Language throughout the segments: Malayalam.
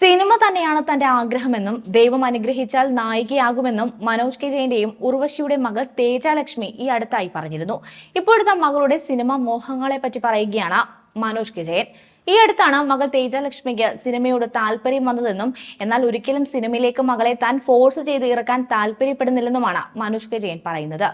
സിനിമ തന്നെയാണ് തന്റെ ആഗ്രഹമെന്നും ദൈവം അനുഗ്രഹിച്ചാൽ നായികയാകുമെന്നും മനോജ് കെ ജയന്റെയും ഉർവശിയുടെ മകൾ തേജാലക്ഷ്മി ഈ അടുത്തായി പറഞ്ഞിരുന്നു. ഇപ്പോഴത്തെ മകളുടെ സിനിമ മോഹങ്ങളെ പറ്റി പറയുകയാണ് മനോജ് കെ ജയൻ. ഈ അടുത്താണ് മകൾ തേജാലക്ഷ്മിക്ക് സിനിമയോട് താല്പര്യം വന്നതെന്നും എന്നാൽ ഒരിക്കലും സിനിമയിലേക്ക് മകളെ താൻ ഫോഴ്സ് ചെയ്ത് ഇറക്കാൻ താല്പര്യപ്പെടുന്നില്ലെന്നുമാണ് മനോജ് കെ ജയൻ പറയുന്നത്.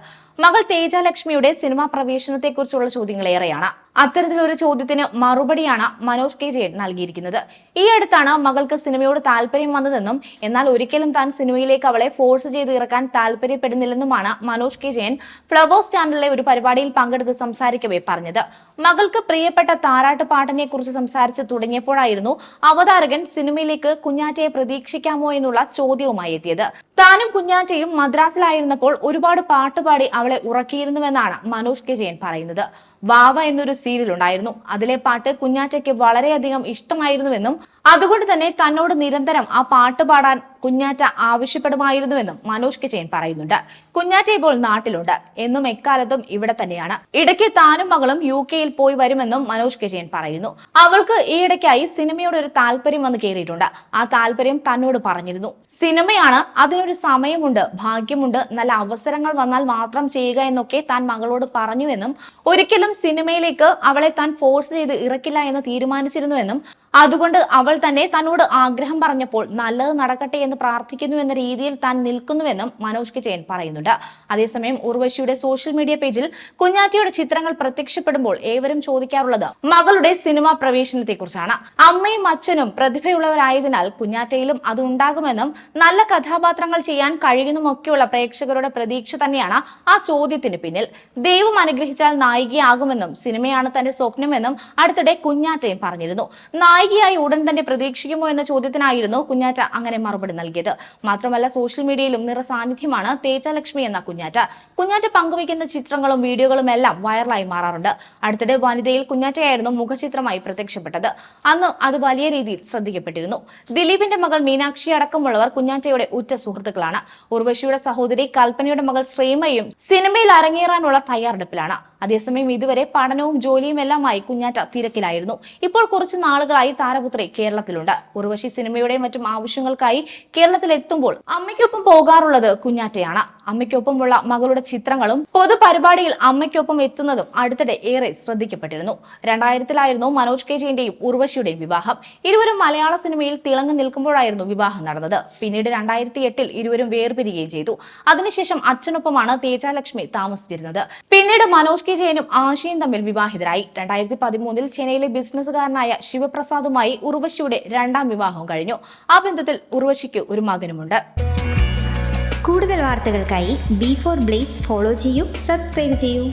മകൾ തേജാലക്ഷ്മിയുടെ സിനിമാ പ്രവേശനത്തെക്കുറിച്ചുള്ള ചോദ്യങ്ങൾ ഏറെയാണ്. അത്തരത്തിലൊരു ചോദ്യത്തിന് മറുപടിയാണ് മനോജ് കെ ജയൻ നൽകിയിരിക്കുന്നത്. ഈ അടുത്താണ് മകൾക്ക് സിനിമയോട് താല്പര്യം വന്നതെന്നും എന്നാൽ ഒരിക്കലും താൻ സിനിമയിലേക്ക് അവളെ ഫോഴ്സ് ചെയ്ത് ഇറക്കാൻ താല്പര്യപ്പെടുന്നില്ലെന്നുമാണ് മനോജ് കെ ജയൻ ഫ്ലവേഴ്സ് ചാനലിലെ ഒരു പരിപാടിയിൽ പങ്കെടുത്ത് സംസാരിക്കവേ പറഞ്ഞത്. മകൾക്ക് പ്രിയപ്പെട്ട താരാട്ട് പാട്ടിനെ കുറിച്ച് സംസാരിച്ച് തുടങ്ങിയപ്പോഴായിരുന്നു അവതാരകൻ സിനിമയിലേക്ക് കുഞ്ഞാറ്റയെ പ്രതീക്ഷിക്കാമോ എന്നുള്ള ചോദ്യവുമായി എത്തിയത്. താനും കുഞ്ഞാറ്റയും മദ്രാസിലായിരുന്നപ്പോൾ ഒരുപാട് പാട്ടുപാടി അവളെ ഉറക്കിയിരുന്നുവെന്നാണ് മനോജ് കെ ജയൻ പറയുന്നത്. വാവ എന്നൊരു സീരിയൽ ഉണ്ടായിരുന്നു. അതിലെ പാട്ട് കുഞ്ഞാറ്റയ്ക്ക് വളരെയധികം ഇഷ്ടമായിരുന്നുവെന്നും അതുകൊണ്ട് തന്നെ തന്നോട് നിരന്തരം ആ പാട്ട് പാടാൻ കുഞ്ഞാറ്റ ആവശ്യപ്പെടുമായിരുന്നുവെന്നും മനോജ് കെ ജയൻ പറയുന്നുണ്ട്. കുഞ്ഞാറ്റ ഇപ്പോൾ നാട്ടിലുണ്ട്. എന്നും എക്കാലത്തും ഇവിടെ തന്നെയാണ്. ഇടയ്ക്ക് താനും മകളും യു കെയിൽ പോയി വരുമെന്നും മനോജ് കെ ജയൻ പറയുന്നു. അവൾക്ക് ഈയിടയ്ക്കായി സിനിമയോട് ഒരു താല്പര്യം വന്ന് കയറിയിട്ടുണ്ട്. ആ താല്പര്യം തന്നോട് പറഞ്ഞിരുന്നു. സിനിമയാണ് അതിനൊരു സമയമുണ്ട് ഭാഗ്യമുണ്ട് നല്ല അവസരങ്ങൾ വന്നാൽ മാത്രം ചെയ്യുക എന്നൊക്കെ താൻ മകളോട് പറഞ്ഞുവെന്നും ഒരിക്കലും സിനിമയിലേക്ക് അവളെ താൻ ഫോഴ്സ് ചെയ്ത് ഇറക്കില്ല എന്ന് തീരുമാനിച്ചിരുന്നുവെന്നും അതുകൊണ്ട് അവൾ തന്നെ തന്നോട് ആഗ്രഹം പറഞ്ഞപ്പോൾ നല്ലത് നടക്കട്ടെ എന്ന് പ്രാർത്ഥിക്കുന്നു എന്ന രീതിയിൽ താൻ നിൽക്കുന്നുവെന്നും മനോജ് കെ ജയൻ പറയുന്നുണ്ട്. അതേസമയം ഉർവശിയുടെ സോഷ്യൽ മീഡിയ പേജിൽ കുഞ്ഞാറ്റിയുടെ ചിത്രങ്ങൾ പ്രത്യക്ഷപ്പെടുമ്പോൾ ഏവരും ചോദിക്കാറുള്ളത് മകളുടെ സിനിമാ പ്രവേശനത്തെക്കുറിച്ചാണ്. അമ്മയും അച്ഛനും പ്രതിഭയുള്ളവരായതിനാൽ കുഞ്ഞാറ്റയിലും അത് ഉണ്ടാകുമെന്നും നല്ല കഥാപാത്രങ്ങൾ ചെയ്യാൻ കഴിയുന്നുമൊക്കെയുള്ള പ്രേക്ഷകരുടെ പ്രതീക്ഷ തന്നെയാണ് ആ ചോദ്യത്തിന് പിന്നിൽ. ദൈവം അനുഗ്രഹിച്ചാൽ നായികയാകുമെന്നും സിനിമയാണ് തന്റെ സ്വപ്നമെന്നും അടുത്തിടെ കുഞ്ഞാറ്റയും പറഞ്ഞിരുന്നു. നായികയായി ഉടൻ തന്നെ പ്രതീക്ഷിക്കുമോ എന്ന ചോദ്യത്തിനായിരുന്നു കുഞ്ഞാറ്റ അങ്ങനെ മറുപടി നൽകിയത്. മാത്രമല്ല സോഷ്യൽ മീഡിയയിലും നിറ സാന്നിധ്യമാണ് തേജലക്ഷ്മി എന്ന കുഞ്ഞാറ്റ. കുഞ്ഞാറ്റ പങ്കുവയ്ക്കുന്ന ചിത്രങ്ങളും വീഡിയോകളും എല്ലാം വൈറലായി മാറാറുണ്ട്. അടുത്തിടെ വനിതയിൽ കുഞ്ഞാറ്റയായിരുന്നു മുഖചിത്രമായി പ്രത്യക്ഷപ്പെട്ടത്. അന്ന് അത് വലിയ രീതിയിൽ ശ്രദ്ധിക്കപ്പെട്ടിരുന്നു. ദിലീപിന്റെ മകൾ മീനാക്ഷി അടക്കമുള്ളവർ കുഞ്ഞാറ്റയുടെ ഉറ്റ സുഹൃത്തുക്കളാണ്. ഉർവശിയുടെ സഹോദരി കൽപ്പനയുടെ മകൾ ശ്രീമയും സിനിമയിൽ അരങ്ങേറാനുള്ള തയ്യാറെടുപ്പിലാണ്. അതേസമയം ഇതുവരെ പഠനവും ജോലിയും എല്ലാമായി കുഞ്ഞാറ്റ തിരക്കിലായിരുന്നു. ഇപ്പോൾ കുറച്ച് നാളുകളായി താരപുത്രി കേരളത്തിലുണ്ട്. ഉർവശി സിനിമയുടെയും മറ്റും ആവശ്യങ്ങൾക്കായി കേരളത്തിൽ എത്തുമ്പോൾ അമ്മയ്ക്കൊപ്പം പോകാറുള്ളത് കുഞ്ഞാറ്റയാണ്. അമ്മയ്ക്കൊപ്പമുള്ള മകളുടെ ചിത്രങ്ങളും പൊതുപരിപാടിയിൽ അമ്മയ്ക്കൊപ്പം എത്തുന്നതും അടുത്തിടെ ഏറെ ശ്രദ്ധിക്കപ്പെട്ടിരുന്നു. രണ്ടായിരത്തിലായിരുന്നു മനോജ് കെ ജയന്റെയും ഉർവശിയുടെയും വിവാഹം. ഇരുവരും മലയാള സിനിമയിൽ തിളങ്ങി നിൽക്കുമ്പോഴായിരുന്നു വിവാഹം നടന്നത്. പിന്നീട് രണ്ടായിരത്തി എട്ടിൽ ഇരുവരും വേർപിരിയുകയും ചെയ്തു. അതിനുശേഷം അച്ഛനൊപ്പമാണ് തേജാലക്ഷ്മി താമസിച്ചിരുന്നത്. പിന്നീട് മനോജ് കെ ജയനും ആശയും തമ്മിൽ വിവാഹിതരായി. രണ്ടായിരത്തി പതിമൂന്നിൽ ചെന്നൈയിലെ ബിസിനസ്സുകാരനായ ശിവപ്രസാദുമായി ഉർവശിയുടെ രണ്ടാം വിവാഹം കഴിഞ്ഞു. ആ ബന്ധത്തിൽ ഉർവശിക്ക് ഒരു മകനുമുണ്ട്. കൂടുതൽ വാർത്തകൾക്കായി ബി ഫോർ ബ്ലേസ് ഫോളോ ചെയ്യൂ സബ്സ്ക്രൈബ് ചെയ്യൂ.